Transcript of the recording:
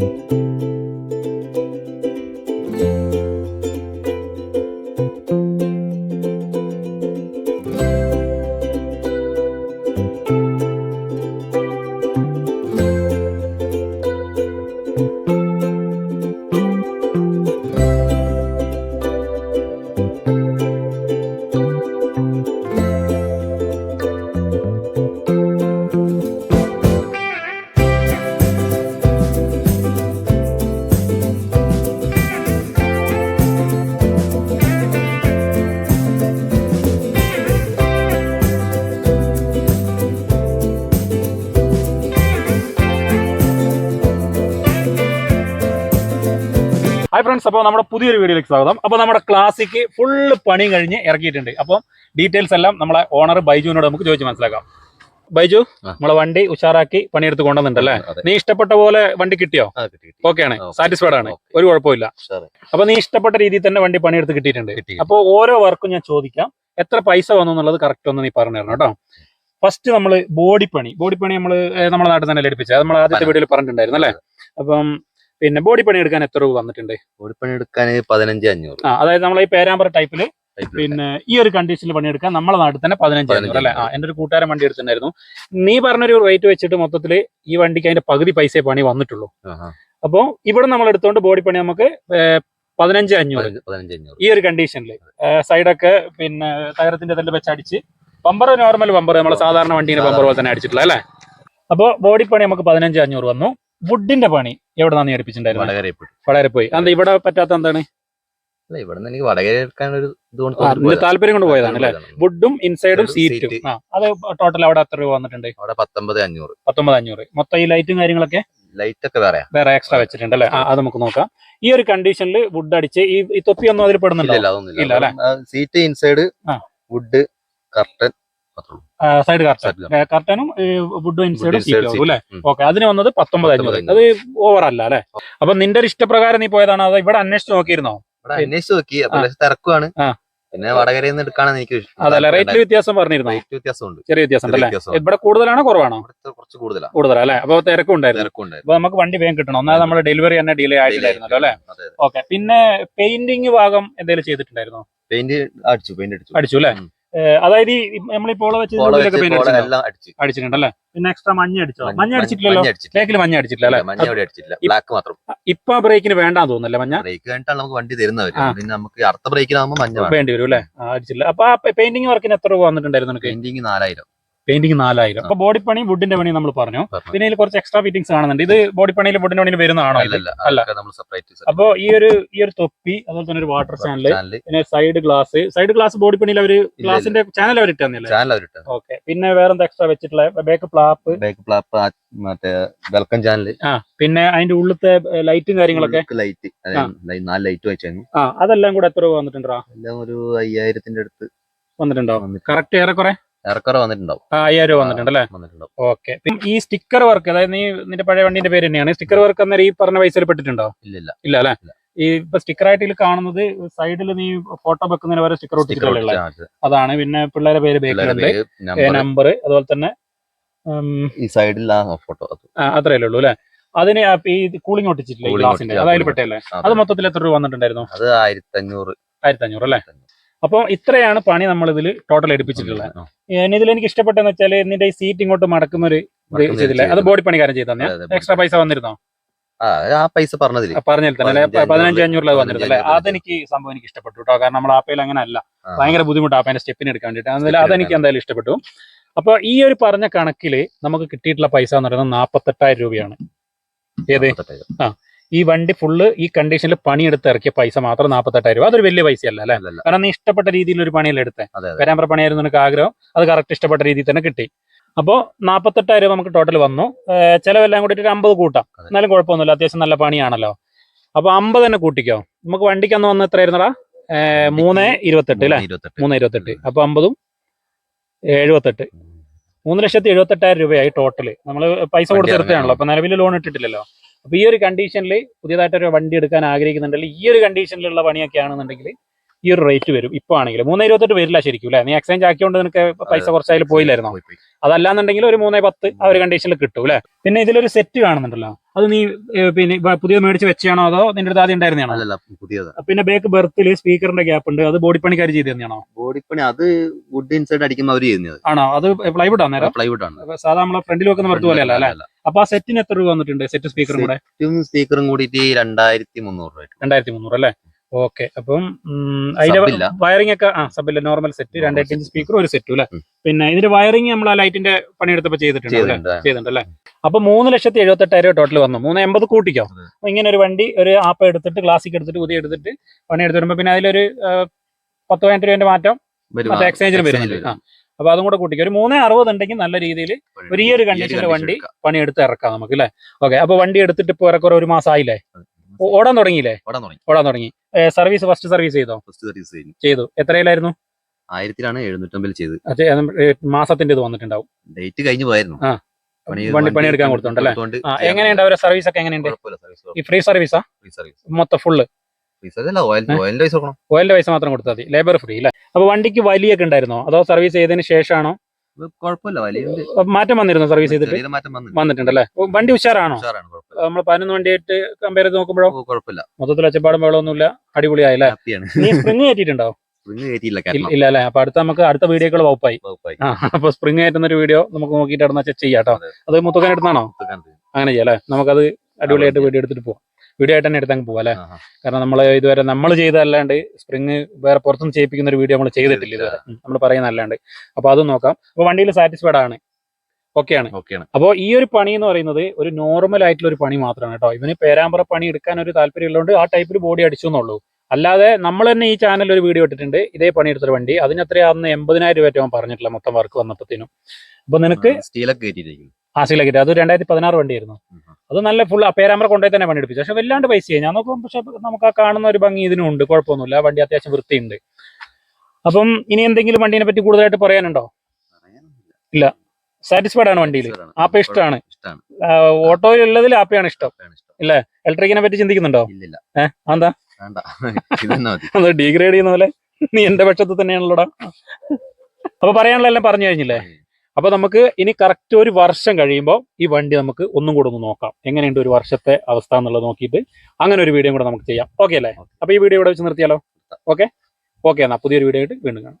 you hi friends അപ്പോൾ നമ്മുടെ പുതിയൊരു വീഡിയോയിലേക്ക് സ്വാഗതം. അപ്പോൾ നമ്മുടെ ക്ലാസിക്ക് ഫുള്ള് പണി കഴിഞ്ഞ് ഇറക്കിയിട്ടുണ്ട്. അപ്പം ഡീറ്റെയിൽസ് എല്ലാം നമ്മളെ ഓണർ ബൈജുവിനോട് നമുക്ക് ചോദിച്ച് മനസ്സിലാക്കാം. ബൈജു നമ്മളെ വണ്ടി ഉഷാറാക്കി പണിയെടുത്ത് കൊണ്ടുവന്നിട്ടല്ലേ. നീ ഇഷ്ടപ്പെട്ട പോലെ വണ്ടി കിട്ടിയോ. ഓക്കെ ആണ്. സാറ്റിസ്ഫൈഡ് ആണ്. ഒരു കുഴപ്പമില്ല. അപ്പൊ നീ ഇഷ്ടപ്പെട്ട രീതിയിൽ തന്നെ വണ്ടി പണിയെടുത്ത് കിട്ടിയിട്ടുണ്ട്. അപ്പൊ അപ്പോൾ ഓരോ വർക്കും ഞാൻ ചോദിക്കാം. എത്ര പൈസ വന്നു എന്നുള്ളത് കറക്റ്റ് ഒന്ന് നീ പറഞ്ഞു തരണം കേട്ടോ. ഫസ്റ്റ് നമ്മൾ ബോഡി പണി. ബോഡി പണി നമ്മൾ നമ്മുടെ നാട്ടിൽ തന്നെ ലഭിച്ചത് നമ്മൾ ആദ്യത്തെ. വീഡിയോയിൽ പറഞ്ഞിട്ടുണ്ടായിരുന്നു അല്ലേ? അപ്പം പിന്നെ ബോഡി പണി എടുക്കാൻ എത്ര രൂപ വന്നിട്ടുണ്ട്? പണി എടുക്കാൻ പതിനഞ്ച് അഞ്ഞൂറ്. ആ അതായത് നമ്മൾ ഈ പേരാമ്പ്ര ടൈപ്പിൽ പിന്നെ ഈ ഒരു കണ്ടീഷനിൽ പണിയെടുക്കാൻ നമ്മളെ നാട്ടിൽ തന്നെ പതിനഞ്ച് അഞ്ഞൂറ് അല്ലെ? ആ എന്റെ ഒരു കൂട്ടുകാരൻ വണ്ടി എടുത്തിട്ടുണ്ടായിരുന്നു. നീ പറഞ്ഞൊരു റേറ്റ് വെച്ചിട്ട് മൊത്തത്തിൽ ഈ വണ്ടിക്ക് അതിന്റെ പകുതി പൈസ പണി വന്നിട്ടുള്ളൂ. അപ്പോൾ ഇവിടെ നമ്മൾ എടുത്തോണ്ട് ബോഡി പണി നമുക്ക് പതിനഞ്ച് അഞ്ഞൂറ്. ഈ ഒരു കണ്ടീഷനിൽ സൈഡൊക്കെ പിന്നെ ടയറത്തിന്റെ തന്നെ വെച്ച് അടിച്ച്. ബമ്പർ നോർമൽ ബമ്പർ നമ്മളെ സാധാരണ വണ്ടീന്റെ ബമ്പർ പോലെ തന്നെ അടിച്ചിട്ടുള്ള അല്ലേ? അപ്പോൾ ബോഡി പണി നമുക്ക് പതിനഞ്ച് അഞ്ഞൂറ് വന്നു. വുഡിന്റെ പണി. എവിടെ നിന്നാണ് നീ അടിപ്പിച്ചിട്ടുണ്ടായിരുന്നു വടകര പോയി. അത് ഇവിടെ പറ്റാത്ത എന്താണ്? അല്ല ഇവിടെ നിന്ന് എനിക്ക് വടകര എടുക്കാൻ ഒരു ഇത് താല്പര്യം കൊണ്ട് പോയതാണ് അല്ലെ. വുഡും ഇൻസൈഡും സീറ്റും. ആ അത് ടോട്ടൽ അവിടെ എത്ര രൂപ വന്നിട്ടുണ്ട്? അവിടെ പത്തൊമ്പത് അഞ്ഞൂറ്. പത്തൊമ്പത് അഞ്ഞൂറ്. മൊത്തം ഈ ലൈറ്റും കാര്യങ്ങളൊക്കെ? ലൈറ്റ് ഒക്കെ വേറെ വേറെ. എക്സ്ട്രാ വെച്ചിട്ടുണ്ട് അല്ലെ? ആ അത് നമുക്ക് നോക്കാം. ഈ ഒരു കണ്ടീഷനിൽ വുഡ് അടിച്ച് ഈ ഈ തൊപ്പി ഒന്നും അതിൽ പെടുന്നില്ല ഇല്ല അതൊന്നും ഇല്ല, അല്ലേ? സീറ്റ് ഇൻസൈഡ് ആ. വുഡ് കർട്ടൻ സൈഡ് കർട്ടൻ കർട്ടനും വുഡ് ഇൻസൈഡും പി സീറ്റും അല്ലേ. ഓക്കെ അതിന് വന്നത് പത്തൊമ്പത് അഞ്ഞൂറ്. അത് ഓവർ അല്ല അല്ലേ? അപ്പൊ നിന്റെ ഒരു ഇഷ്ടപ്രകാരം നീ പോയതാണ്? അതോ ഇവിടെ അന്വേഷിച്ച് നോക്കിയിരുന്നോ? ഇവിടെ അന്വേഷിച്ച് നോക്കി. തിരക്കുവാണ്. പിന്നെ വടകരയിൽ നിന്ന് എടുക്കാണെന്ന് എനിക്ക് അതല്ല റേറ്റിൽ വ്യത്യാസം പറഞ്ഞിരുന്നോ? റേറ്റ് വ്യത്യാസമുണ്ട്. ചെറിയ വ്യത്യാസം ഉണ്ടല്ലേ? ഇവിടെ കൂടുതലാണോ കുറവാണോ? കുറച്ച് കൂടുതലാണ് കൂടുതലാ അല്ലെ? അപ്പൊ തിരക്കും ഉണ്ടായിരുന്നു. തിരക്കുണ്ടായിരുന്നു. അപ്പൊ നമുക്ക് വണ്ടി വേഗം കിട്ടണം. ഒന്നാമത് നമ്മുടെ ഡെലിവറി തന്നെ ഡിലേ ആയിട്ടില്ലായിരുന്നല്ലോ അല്ലെ? ഓക്കെ പിന്നെ പെയിന്റിങ് ഭാഗം എന്തെങ്കിലും ചെയ്തിട്ടുണ്ടായിരുന്നോ? പെയിന്റ് അടിച്ചു പെയിന്റ് അടിച്ചു. അടിച്ചു അല്ലേ? അതായത് ഈ നമ്മളീ പോള വെച്ച് പോള ഉള്ളിലൊക്കെ വെച്ച് പെയിന്റ് പോള അടിച്ചിട്ടുണ്ടോ? എല്ലാം അടിച്ചു. അടിച്ചിട്ടുണ്ടല്ലേ? പിന്നെ എക്സ്ട്രാ മഞ്ഞ അടിച്ചോ? മഞ്ഞ- അടിച്ചിട്ടില്ലല്ലോ? ബ്രേക്കിൽ മഞ്ഞ അടിച്ചിട്ടില്ല അല്ലേ? മഞ്ഞ അടിച്ചില്ല ബ്ലാക്ക് മാത്രം. ഇപ്പൊ ബ്രേക്കിന് വേണ്ടാന്ന് തോന്നുന്നല്ലേ മഞ്ഞ? ബ്രേക്ക് കഴിഞ്ഞിട്ടാണ് നമുക്ക് വണ്ടി തരുന്നവര് പിന്നെ നമുക്ക് അടുത്ത ബ്രേക്കിനാകുമ്പോൾ മഞ്ഞ വേണം. വേണ്ടി വരും അല്ലേ? അടിച്ചില്ല അപ്പൊ പെയിന്റിംഗ് വർക്കിന് എത്ര രൂപ വന്നിട്ടുണ്ടായിരുന്നു പെയിന്റിങ് നാലായിരം. പെയിന്റിംഗ് നാലായിരം. അപ്പൊ ബോഡി പണി വുഡിന്റെ പണി നമ്മൾ പറഞ്ഞു. പിന്നെ ഇതിൽ കുറച്ച് എക്സ്ട്രാ ഫിറ്റിംഗ്സ് കാണുന്നുണ്ട്. ഇത് ബോഡി പണിയിൽ വുഡിന്റെ പണിയിൽ വരുന്നതാണോ അല്ല. അപ്പൊ ഈ ഒരു ഈ ഒരു തൊപ്പി അതുപോലെ തന്നെ ഒരു വാട്ടർ ചാനൽ പിന്നെ side glass side glass body പണിയിൽ അവർ ഗ്ലാസിന്റെ ചാനൽ അവർ അവരിട്ട് ഓക്കെ പിന്നെ വേറെ എന്താ എക്സ്ട്രാ വെച്ചിട്ടുള്ള ബേക്ക് പ്ലാപ്പ് ബേക്ക് പ്ലാപ്പ് മറ്റേ വെൽക്കം ചാനൽ ആ പിന്നെ അതിന്റെ ഉള്ളത്തെ ലൈറ്റും കാര്യങ്ങളൊക്കെ? ലൈറ്റ്. നാല് ലൈറ്റ് വെച്ചു ആ അതെല്ലാം കൂടെ എത്ര രൂപ വന്നിട്ടുണ്ടോ? എല്ലാം ഒരു അയ്യായിരത്തിന്റെ അടുത്ത് വന്നിട്ടുണ്ടോ? വന്നിട്ട് കറക്റ്റ് ഏറെക്കുറെ? ഏറെക്കുറെ വന്നിട്ടുണ്ടാവും. അയ്യായിരം രൂപ വന്നിട്ടുണ്ടല്ലേ? വന്നിട്ടുണ്ടാവും. ഓക്കെ. ഈ സ്റ്റിക്കർ വർക്ക് അതായത് നീ നിന്റെ പഴയ വണ്ടിന്റെ പേര് തന്നെയാണ്. സ്റ്റിക്കർ വർക്ക് അന്നേരം ഈ പറഞ്ഞ പൈസയിൽ പെട്ടിട്ടുണ്ടോ? ഇല്ല ഇല്ല ഇല്ല. അല്ലെ ഈ ഇപ്പൊ സ്റ്റിക്കർ ആയിട്ട് ഇതിൽ കാണുന്നത് സൈഡിൽ നീ ഫോട്ടോ വെക്കുന്നതിന് വരെ സ്റ്റിക്കർ ഒട്ടിച്ചിട്ടുള്ള അതാണ്. പിന്നെ പിള്ളേരെ പേര് ബേക്കിലുണ്ട് നമ്പർ അതുപോലെ തന്നെ ഈ സൈഡിൽ ഫോട്ടോ അത്രയല്ലേ ഉള്ളൂ അല്ലെ? അതിന് ഈ കൂളിംഗ് ഒട്ടിച്ചിട്ടില്ല ഗ്ലാസിന്റെ? അതായത് പെട്ടല്ലേ അത് മൊത്തത്തിൽ എത്ര രൂപ വന്നിട്ടുണ്ടായിരുന്നു? അത് ആയിരത്തി അഞ്ഞൂറ് ആയിരത്തി അഞ്ഞൂറ് അല്ലേ അപ്പോൾ ഇത്രയാണ് പണി നമ്മൾ ഇതിൽ ടോട്ടൽ എടുപ്പിച്ചിട്ടുള്ളത് ഇനി ഇതിൽ എനിക്ക് ഇഷ്ടപ്പെട്ടെന്ന് വെച്ചാൽ നിന്റെ ഈ സീറ്റ് ഇങ്ങോട്ട് മടക്കുന്ന ഒരു ചെയ്തില്ലേ? അത് ബോഡി പണിക്കാരൻ ചെയ്ത് എക്സ്ട്രാ പൈസ വന്നിരുന്നോ? ആ ആ പൈസ പറഞ്ഞതിൽ. ആ, തന്നെ അല്ലേ? പതിനഞ്ച് അഞ്ഞൂറിൽ അത് വന്നിരുന്നു അല്ലേ? അതെനിക്ക് സംഭവം എനിക്ക് ഇഷ്ടപ്പെട്ടു കേട്ടോ കാരണം നമ്മൾ ആപ്പയിൽ അങ്ങനെ അല്ല ആ. ഭയങ്കര ബുദ്ധിമുട്ട് ആപ്പേന്റെ സ്റ്റെപ്പിന് എടുക്കാൻ Step അതെനിക്ക് എന്തായാലും ഇഷ്ടപ്പെട്ടു. അപ്പൊ ഈ ഒരു പറഞ്ഞ കണക്കിൽ നമുക്ക് കിട്ടിയിട്ടുള്ള പൈസ എന്ന് പറയുന്നത് നാൽപ്പത്തെട്ടായിരം രൂപയാണ്. ഏത്? നാപ്പത്തെട്ടായിരം. ഈ വണ്ടി ഫുള്ള് ഈ കണ്ടീഷനിൽ പണിയെടുത്ത് ഇറക്കിയ പൈസ മാത്രം നാൽപ്പത്തെട്ടായിരം രൂപ. അതൊരു വലിയ പൈസയല്ല അല്ലേ അല്ലെ? കാരണം നീ ഇഷ്ടപ്പെട്ട രീതിയിൽ ഒരു പണിയല്ലേ എടുത്തേ? വരാമ്പ്ര പണിയായിരുന്നു നിനക്ക് ആഗ്രഹം. അത് കറക്റ്റ് ഇഷ്ടപ്പെട്ട രീതിയിൽ തന്നെ കിട്ടി. അപ്പോ നാൽപ്പത്തെട്ടായിരം രൂപ നമുക്ക് ടോട്ടൽ വന്നു. ചിലവെല്ലാം കൂടി കൂടിയിട്ട് ഒരു അമ്പത് കൂട്ടാം. എന്നാലും കുഴപ്പമൊന്നുമില്ല. അത്യാവശ്യം നല്ല പണിയാണല്ലോ. അപ്പൊ അമ്പത് തന്നെ കൂട്ടിക്കോ. നമുക്ക് വണ്ടിക്ക് അന്ന് വന്ന് എത്രയായിരുന്നടാ? മൂന്ന് ഇരുപത്തെട്ട് അല്ലേ? മൂന്ന് ഇരുപത്തെട്ട്. അപ്പൊ അമ്പതും എഴുപത്തെട്ട്. മൂന്ന് ലക്ഷത്തി എഴുപത്തെട്ടായിരം രൂപയായി ടോട്ടൽ നമ്മൾ പൈസ കൊടുത്തെടുത്തതാണല്ലോ കൊടുത്തെടുത്താണല്ലോ ഇറങ്ങി. അപ്പൊ നിലവിൽ ലോൺ ഇട്ടിട്ടില്ലല്ലോ. അപ്പൊ ഈ ഒരു കണ്ടീഷനിൽ പുതിയതായിട്ട് ഒരു വണ്ടി എടുക്കാൻ ആഗ്രഹിക്കുന്നുണ്ടെങ്കിൽ ഈ ഒരു കണ്ടീഷനിലുള്ള പണിയൊക്കെ ആണെന്നുണ്ടെങ്കിൽ ഈ ഒരു റേറ്റ് വരും. ഇപ്പൊ ആണെങ്കിൽ മൂന്ന് ഇരുപത്തെട്ട് വരില്ല ശരിക്കും അല്ലേ നീ എക്സ്ചേഞ്ച് ആക്കിയോണ്ട് നിനക്ക് പൈസ. കുറച്ചായാലും പോയില്ലായിരുന്നോ? പോയി, പോയി. അതല്ലാന്നുണ്ടെങ്കിൽ ഒരു മൂന്നേ പത്ത് ആ ഒരു കണ്ടീഷനിൽ കിട്ടും അല്ലേ പിന്നെ ഇതിലൊരു സെറ്റ് കാണുന്നുണ്ടല്ലോ. അത് നീ പിന്നെ പുതിയത് മേടിച്ച് വെച്ചാണോ അതോ നിന്റെ അടുത്ത് ആദ്യം ഉണ്ടായിരുന്നാണോ അല്ലല്ല പുതിയതാ. പിന്നെ ബേക്ക് ബെർത്തിൽ സ്പീക്കറിന്റെ ഗ്യാപ്പ് ഉണ്ട്. അത് ബോഡി പണിക്കാർ ചെയ്ത് ബോഡി പണി അത് വുഡ് ഇൻസൈഡ് അടിക്കുമ്പോൾ അവർ ചെയ്യുന്നത് ആണോ? അത് പ്ലൈവുഡ് ആണ് പ്ലൈവുഡ് ആണ്. സാധാരണ സാധാ നമ്മളെ ഫ്രണ്ടിൽ വെക്കുന്ന ബെർത്ത് പോലെയല്ല അല്ലേ? അപ്പൊ ആ സെറ്റിന് എത്ര രൂപ വന്നിട്ടുണ്ട്? സെറ്റ് സ്പീക്കറും കൂടെ? സ്പീക്കറും കൂടി രണ്ടായിരത്തി മുന്നൂറ് രൂപ രണ്ടായിരത്തി മുന്നൂറ് അല്ലേ? ഓക്കെ. അപ്പം അതിന്റെ വയറിംഗ് ഒക്കെ ആ സബില്ല. നോർമൽ സെറ്റ് രണ്ടായിരത്തി ഇഞ്ച്. സ്പീക്കർ ഒരു സെറ്റും അല്ലെ? പിന്നെ ഇതിന്റെ വയറിംഗ് നമ്മൾ ആ ലൈറ്റിന്റെ പണിയെടുത്തപ്പോ ചെയ്തിട്ടുണ്ട് ചെയ്തിട്ടുണ്ടല്ലേ ചെയ്തിട്ടുണ്ട് അല്ലേ? അപ്പൊ മൂന്ന് ലക്ഷത്തി എഴുപത്തി എട്ടായിരം ടോട്ടൽ വന്നു. മൂന്ന് എൺപത് കൂട്ടിക്കോ? ഇങ്ങനെ ഒരു വണ്ടി ഒരു ആപ്പ് എടുത്തിട്ട് ക്ലാസിക് എടുത്തിട്ട് പുതിയ എടുത്തിട്ട് പണി എടുത്ത് വരുമ്പോ പിന്നെ അതിലൊരു പത്ത് പതിനെട്ട് രൂപന്റെ മാറ്റം. മറ്റേ വരുന്നുണ്ട് ആ അപ്പൊ അതും കൂടെ കൂട്ടിക്കും. ഒരു മൂന്നേ അറുപത് ഉണ്ടെങ്കിൽ നല്ല രീതിയിൽ ഒരു ഈ ഒരു കണ്ടീഷനിൽ വണ്ടി പണിയെടുത്ത് ഇറക്കാം നമുക്ക് അല്ലേ? ഓക്കെ. അപ്പൊ വണ്ടി എടുത്തിട്ട് ഇപ്പൊ ഏറെക്കുറെ ഒരു മാസം ആയില്ലേ ഓടാൻ തുടങ്ങിയില്ലേ? ഓടാൻ തുടങ്ങി. ഓടാൻ തുടങ്ങി. സർവീസ് ഫസ്റ്റ് സർവീസ് ചെയ്തോ? ഫസ്റ്റ് സർവീസ് കഴിഞ്ഞു. ചെയ്തു. എത്രയിലായിരുന്നു? ആയിരത്തിലാണ് എഴുന്നൂറ്റമ്പതിൽ ചെയ്ത്. മാസത്തിന്റെ ഇത് വന്നിട്ടുണ്ടാവും. ഡേറ്റ് കഴിഞ്ഞു പോയിരുന്നു ആ. വണ്ടി പണിയെടുക്കാൻ കൊടുത്തോണ്ടല്ലേ? എങ്ങനെയുണ്ട് അവരുടെ സർവീസ് ഒക്കെ എങ്ങനെയുണ്ട്? ഈ ഫ്രീ സർവീസാ മൊത്തം ഫുള്ള് ഓയിലിന്റെ പൈസ മാത്രം കൊടുത്താൽ മതി. ലേബർ ഫ്രീ അല്ലേ? അപ്പൊ വണ്ടിക്ക് വലിയൊക്കെ ഉണ്ടായിരുന്നോ? അതോ സർവീസ് ചെയ്തതിന് ശേഷമാണോ? കുഴപ്പമില്ല. വലിയ അപ്പൊ മാറ്റം വന്നിരുന്നു സർവീസ് ചെയ്തിട്ട്? ചെറിയൊരു മാറ്റം വന്നു വന്നിട്ടുണ്ടല്ലേ? ഓ, വണ്ടി ഉഷാറാണോ? ഉഷാറാണ് കുഴപ്പമില്ല. നമ്മൾ പതിനൊന്ന് വണ്ടിയായിട്ട് കമ്പയർ ചെയ്ത് നോക്കുമ്പോഴോ? ഓ, കുഴപ്പമില്ല. മൊത്തത്തിൽ ഒച്ചപ്പാടും വെള്ളമൊന്നുമില്ല അടിപൊളിയായില്ലേ? ഹാപ്പിയാണ് നീ സ്പ്രിങ് കയറ്റിയിട്ടുണ്ടോ? സ്പ്രിങ് കയറ്റിയില്ല ഇല്ല- കാരണം ഇല്ല അല്ലേ അപ്പൊ അടുത്ത നമുക്ക് അടുത്ത വീഡിയോകൾ വകുപ്പായി. വകുപ്പായി. ആ അപ്പൊ സ്പ്രിങ് കയറ്റുന്ന ഒരു വീഡിയോ നമുക്ക് നോക്കിയിട്ട് അവിടെ നിന്ന് ചെയ്യാം അതെ. അത്. മുത്തുക്കാൻ എടുത്താണോ? അങ്ങനെ ചെയ്യാം അല്ലേ നമുക്കത് അടിപൊളിയായിട്ട്. വീഡിയോ എടുത്തിട്ട് പോവാം. വീഡിയോ ആയിട്ട് തന്നെ എടുത്തങ്ങ് പോവാം അല്ലേ? കാരണം നമ്മൾ ഇതുവരെ നമ്മൾ ചെയ്തതല്ലാണ്ട് സ്പ്രിങ് വേറെ പുറത്തുനിന്ന് ചെയ്യിപ്പിക്കുന്ന ഒരു വീഡിയോ നമ്മൾ ചെയ്തിട്ടില്ല ഇതുവരെ. നമ്മൾ പറയുന്ന അല്ലാണ്ട് അപ്പോൾ അതും നോക്കാം. അപ്പോൾ വണ്ടിയിൽ സാറ്റിസ്ഫൈഡ് ആണ്. ഓക്കെയാണ് ഓക്കെയാണ് അപ്പോൾ ഈ ഒരു പണി എന്ന് പറയുന്നത് ഒരു നോർമൽ ആയിട്ടുള്ള ഒരു പണി മാത്രമാണ് കേട്ടോ. ഇവന് പേരാമ്പ്ര പണി എടുക്കാൻ ഒരു താല്പര്യം ഉള്ളതുകൊണ്ട് ആ ടൈപ്പിൽ ബോഡി അടിച്ചു എന്നുള്ളൂ. അല്ലാതെ നമ്മൾ തന്നെ ഈ ചാനലിൽ ഒരു വീഡിയോ ഇട്ടിട്ടുണ്ട്. ഇതേ പണി എടുത്തൊരു വണ്ടി. അതിന് എത്ര അന്ന് എൺപതിനായിരം രൂപ ഏറ്റവും പറഞ്ഞിട്ടില്ല മൊത്തം വർക്ക് വന്നപ്പോഴത്തേനും അപ്പൊ നിനക്ക് സ്റ്റീലൊക്കെ കയറ്റിയിരിക്കും ആസിലാക്കിട്ട് അത് രണ്ടായിരത്തി പതിനാറ് വണ്ടിയായിരുന്നു. അത് നല്ല ഫുൾ പേരാമ്പ്ര കൊണ്ടുപോയി തന്നെ പണിയെടുപ്പിച്ചു. പക്ഷെ വല്ലാണ്ട് പൈസയായി. ഞാൻ നോക്കുമ്പോൾ പക്ഷെ നമുക്ക് ആ കാണുന്ന ഒരു ഭംഗി ഇതിനുണ്ട്. കുഴപ്പമൊന്നുമില്ല. വണ്ടി അത്യാവശ്യം വൃത്തിയുണ്ട്. അപ്പം ഇനി എന്തെങ്കിലും വണ്ടീനെ പറ്റി കൂടുതലായിട്ട് പറയാനുണ്ടോ? ഇല്ല. സാറ്റിസ്ഫൈഡ് ആണ് വണ്ടിയിൽ ആപ്പ ഇഷ്ടമാണ്? ഉള്ളതിൽ ആപ്പയാണ് ഇഷ്ടം. ഇല്ല. ഇലക്ട്രിക്കിനെ പറ്റി ചിന്തിക്കുന്നുണ്ടോ? എന്താ ഡീഗ്രേഡ് ചെയ്യുന്ന പോലെ നീ എന്റെ പക്ഷത്ത് തന്നെയാണല്ലോടാ. അപ്പൊ പറയാനുള്ള എല്ലാം പറഞ്ഞു കഴിഞ്ഞില്ലേ? അപ്പൊ നമുക്ക് ഇനി കറക്റ്റ് ഒരു വർഷം കഴിയുമ്പോൾ ഈ വണ്ടി നമുക്ക് ഒന്നും കൂടെ ഒന്ന് നോക്കാം. എങ്ങനെയുണ്ട് ഒരു വർഷത്തെ അവസ്ഥ എന്നുള്ളത് നോക്കിയിട്ട് അങ്ങനെ ഒരു വീഡിയോ കൂടെ നമുക്ക് ചെയ്യാം. ഓക്കെ അല്ലേ? അപ്പോൾ ഈ വീഡിയോ ഇവിടെ വെച്ച് നിർത്തിയാലോ? ഓക്കെ ഓക്കെ എന്നാ പുതിയൊരു വീഡിയോ ആയിട്ട് വീണ്ടും കാണാം.